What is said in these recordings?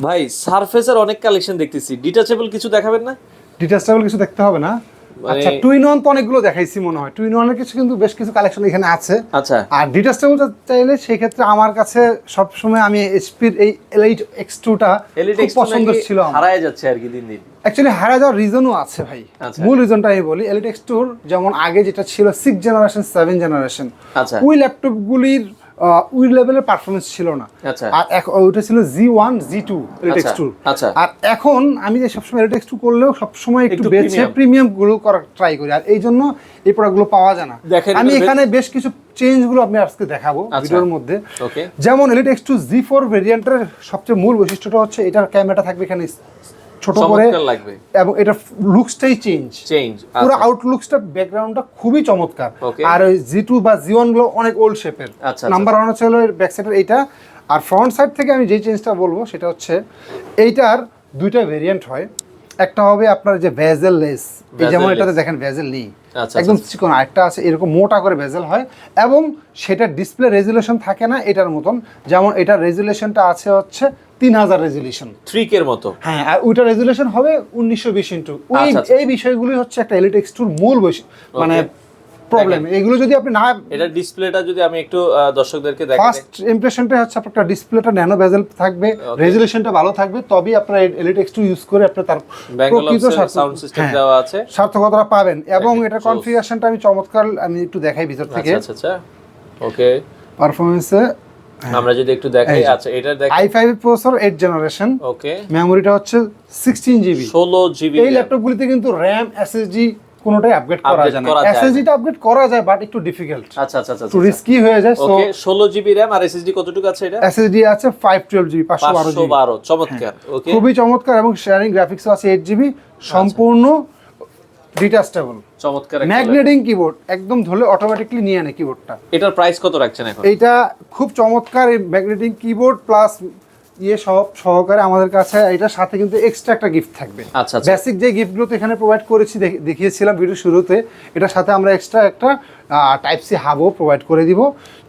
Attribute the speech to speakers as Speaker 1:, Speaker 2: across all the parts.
Speaker 1: ভাই সারফেসের অনেক কালেকশন দেখতেছি। ডিটাচেবল কিছু দেখাবেন না?
Speaker 2: ডিটাচেবল কিছু দেখতে হবে না।
Speaker 1: মানে-
Speaker 2: আচ্ছা টুইন ওয়ান তো অনেকগুলো দেখাইছি মনে হয়। টুইন ওয়ানের কিছু কিন্তু বেশ কিছু কালেকশন এখানে আছে।
Speaker 1: আচ্ছা।
Speaker 2: আর ডিটাচেবল চাইলে সেই ক্ষেত্রে আমার কাছে সবসময় আমি এইচপির এই এলইট এক্স টুটা খুব পছন্দ ছিল
Speaker 1: হারায় যাচ্ছে আর কি দিন দিন?
Speaker 2: অ্যাকচুয়ালি হারা যাওয়ার রিজনও আছে ভাই।
Speaker 1: আচ্ছা।
Speaker 2: মূল রিজনটা আমি বলি এলিট এক্স টুর যেমন আগে যেটা ছিল সিক্স জেনারেশন সেভেন জেনারেশন
Speaker 1: আচ্ছা।
Speaker 2: ওই ল্যাপটপগুলির ওই লেভেলের পারফরমেন্স ছিল না।
Speaker 1: আচ্ছা।
Speaker 2: আর ওইটা ছিল জি ওয়ান জি টু
Speaker 1: আচ্ছা,
Speaker 2: টু। আর এখন আমি যে সবসময় এলিট এক্স টু করলেও সবসময় একটু বেছে প্রিমিয়ামগুলো করার ট্রাই করি। আর এই জন্য এই প্রোডাক্টগুলো পাওয়া যায় না। আমি এখানে বেশ কিছু চেঞ্জগুলো আপনি আজকে দেখাবো
Speaker 1: আচ্ছা।
Speaker 2: ভিডিওর মধ্যে। যেমন elite X two G four ভেরিয়েন্টের সবচেয়ে মূল বৈশিষ্ট্যটা হচ্ছে এটার ক্যামেরাটা থাকবে এখানে ছোট করে
Speaker 1: লাগবে।
Speaker 2: এবং এটা লুকসটাই চেঞ্জ
Speaker 1: চেঞ্জ
Speaker 2: পুরো আউটলুকসটা ব্যাকগ্রাউন্ডটা খুবই চমৎকার। আর ওই জি টু বা জি ওয়ানগুলো অনেক ওল্ড শেপের
Speaker 1: আচ্ছা,
Speaker 2: নাম্বার ওয়ান হচ্ছে হলো ব্যাক সাইডের এইটা। আর ফ্রন্ট সাইড থেকে আমি যে চেঞ্জটা বলব সেটা হচ্ছে এইটার দুইটা ভেরিয়েন্ট হয়। একটা হবে আপনার যে ভেজেল লেস এই যেমন এটাতে দেখেন ভেজেল নেই।
Speaker 1: আচ্ছা,
Speaker 2: একদম চিকন। আরেকটা আছে এরকম মোটা করে ভেজেল হয়। এবং সেটা ডিসপ্লে রেজুলেশন থাকে না এটার মতন। যেমন এটার রেজুলেশনটা আছে হচ্ছে তিন হাজার রেজুলেশন
Speaker 1: থ্রিকের মতো।
Speaker 2: হ্যাঁ আর ওইটা রেজুলেশন হবে উনিশশো বিশ ইন্টু ওই
Speaker 1: আচ্ছা, আচ্ছা।
Speaker 2: এই বিষয়গুলি হচ্ছে একটা এলিট এক্স টুর মূল মানে প্রবলেম এগুলো যদি আপনি না
Speaker 1: এটা ডিসপ্লেটা যদি আমি একটু দর্শকদেরকে দেখাই
Speaker 2: ফার্স্ট ইমপ্রেশনটা হচ্ছে আপনার একটা ডিসপ্লেটা ন্যানো বেজেল থাকবে। রেজুলেশনটা ভালো থাকবে। তবেই আপনার এলিট এক্স টু ইউজ করে আপনি তার প্রকৃত
Speaker 1: সাউন্ড সিস্টেম
Speaker 2: হ্যাঁ,
Speaker 1: দেওয়া আছে।
Speaker 2: সার্থকতা পাবেন। এবং এটা। কনফিগারেশনটা আমি চমৎকার আমি একটু দেখাই ভিতর থেকে।
Speaker 1: আচ্ছা আচ্ছা। আচ্ছা ওকে
Speaker 2: পারফরমেন্সে
Speaker 1: আমরা যদি একটু দেখাই আচ্ছা এটা দেখ
Speaker 2: I five processor eight generation
Speaker 1: okay.
Speaker 2: মেমোরিটা হচ্ছে সিক্সটিন জিবি
Speaker 1: ষোলো জিবি
Speaker 2: এই ল্যাপটপগুলিতে কিন্তু র্যাম এসএসডি কোনোটাই আপগ্রেড করা যায় না।
Speaker 1: করা
Speaker 2: টা। আপগ্রেড করা যায় বাট একটু ডিফিকাল্ট
Speaker 1: আচ্ছা আচ্ছা আচ্ছা
Speaker 2: রিস্কি হয়ে যায় সো
Speaker 1: ওকে ষোলো জিবি র্যাম আর এসএসডি কতটুকু আছে এটা?
Speaker 2: এসএসডি আছে ফাইভ টুয়েলভ জিবি পাঁচশো বারো
Speaker 1: পাঁচশো
Speaker 2: জিবি
Speaker 1: বারো চমৎকার ওকে।
Speaker 2: খুবই চমৎকার এবং শেয়ারিং গ্রাফিক্সও আছে এইট জিবি
Speaker 1: আচ্ছা।
Speaker 2: সম্পূর্ণ ডিটাচেবল
Speaker 1: চমৎকার
Speaker 2: ম্যাগনেটিং কিবোর্ড একদম ধরলে অটোমেটিকলি নিয়ে আনে কিবোর্ডটা
Speaker 1: এটার প্রাইস কত রাখছেন এখন?
Speaker 2: এটা খুব চমৎকার ম্যাগনেটিং কিবোর্ড প্লাস ইয়ে সব সহকারে আমাদের কাছে এটার সাথে কিন্তু এক্সট্রা একটা গিফট থাকবে।
Speaker 1: আচ্ছা আচ্ছা।
Speaker 2: বেসিক যে গিফটগুলো তো এখানে প্রোভাইড করেছি দেখিয়েছিলাম ভিডিও শুরুতে এটার সাথে আমরা এক্সট্রা একটা টাইপ সি হাবও প্রোভাইড করে দিব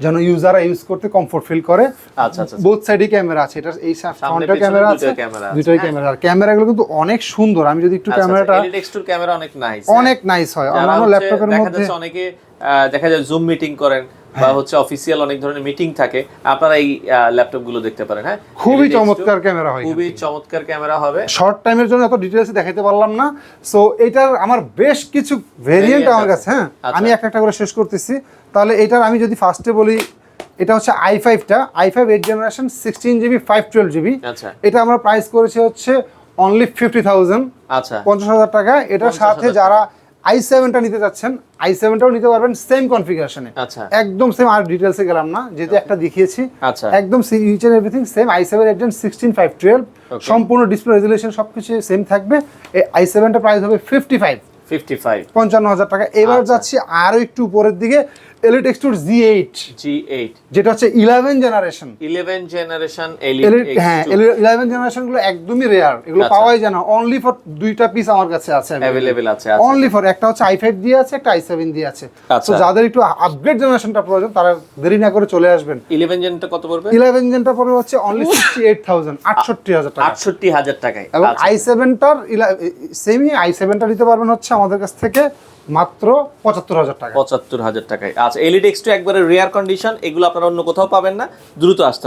Speaker 2: যেন ইউজাররা ইউজ করতে কমফোর্ট ফিল করে।
Speaker 1: আচ্ছা আচ্ছা
Speaker 2: বোথ সাইডে ক্যামেরা আছে এটা এই ফ্রন্টের ক্যামেরা আছে
Speaker 1: দুটোই
Speaker 2: ক্যামেরা আর ক্যামেরাগুলো কিন্তু অনেক সুন্দর আমি যদি একটু ক্যামেরাটা
Speaker 1: এলইডি ক্যামেরা অনেক নাইস
Speaker 2: অনেক নাইস হয়। অন্যান্য ল্যাপটপের মধ্যে
Speaker 1: অনেকে দেখা যায় জুম মিটিং করেন বা হচ্ছে অফিসিয়াল অনেক ধরনের মিটিং থাকে আপনারা এই ল্যাপটপগুলো দেখতে পারেন হ্যাঁ?
Speaker 2: খুবই চমৎকার ক্যামেরা হয়
Speaker 1: খুবই চমৎকার ক্যামেরা হবে।
Speaker 2: শর্ট টাইমের জন্য এত ডিটেলসে দেখাতে পারলাম না। সো এটার আমার বেশ কিছু ভেরিয়েন্ট আমার কাছে হ্যাঁ?
Speaker 1: আচ্ছা।
Speaker 2: আমি একটা একটা করে শেষ করতেছি। তাহলে এটার আমি যদি ফার্স্টে বলি এটা হচ্ছে I ফাইভটা I five eight generation sixteen GB five twelve GB এটা আমরা প্রাইস করেছি হচ্ছে অনলি ফিফটি থাউজেন্ড
Speaker 1: আচ্ছা।
Speaker 2: পঞ্চাশ হাজার টাকা। এটার সাথে যারা আই সেভেনটা নিতে চাচ্ছেন আই সেভেনটাও নিতে পারবেন সেম কনফিগারেশনে
Speaker 1: আচ্ছা।
Speaker 2: একদম সেম আর ডিটেলসে গেলাম না যেহেতু একটা দেখিয়েছি।
Speaker 1: আচ্ছা।
Speaker 2: একদম each and everything same I seven একজন সিক্সটিন ফাইভ টুয়েলভ সম্পূর্ণ ডিসপ্লে রেজুলেশন সব কিছু সেম থাকবে। এই আই সেভেনটা প্রাইস হবে ফিফটি ফাইভ
Speaker 1: ফিফটি ফাইভ
Speaker 2: পঞ্চান্ন হাজার টাকা। এবার
Speaker 1: আচ্ছা।
Speaker 2: যাচ্ছি আরও একটু উপরের দিকে। Elite G eight
Speaker 1: G eight
Speaker 2: যেটা হচ্ছে ইলেভেন জেনারেশন
Speaker 1: ইলেভেন জেনারেশন
Speaker 2: হ্যাঁ ইলেভেন জেনারেশনগুলো একদমই রেয়ার এগুলো
Speaker 1: আচ্ছা।
Speaker 2: পাওয়াই যায় না। অনলি ফর দুইটা পিস আমার কাছে আছে
Speaker 1: অ্যাভেলেবেল আছে আচ্ছা।
Speaker 2: অনলি ফর একটা হচ্ছে আই ফাইভ দিয়ে আছে একটা আই সেভেন দিয়ে আছে।
Speaker 1: আচ্ছা।
Speaker 2: তো যাদের একটু আপগ্রেড জেনারেশনটা প্রয়োজন তারা দেরি না করে চলে আসবেন।
Speaker 1: ইলেভেন জেনটা কত পড়বে?
Speaker 2: ইলেভেন জেনটা পড়বে হচ্ছে অনলি সিক্সটি এইট থাউজেন্ড আটষট্টি হাজার টাকা।
Speaker 1: আটষট্টি হাজার টাকায়।
Speaker 2: এবং
Speaker 1: আচ্ছা।
Speaker 2: আই সেভেনটার সেমি আই সেভেনটা নিতে পারবেন হচ্ছে আমাদের কাছ থেকে। মাত্র পঁচাত্তর হাজার টাকা।
Speaker 1: পঁচাত্তর হাজার টাকায়। আচ্ছা এলইডি এক্স একবারে রেয়ার কন্ডিশন এগুলো আপনারা অন্য কোথাও পাবেন না। দ্রুত আসতে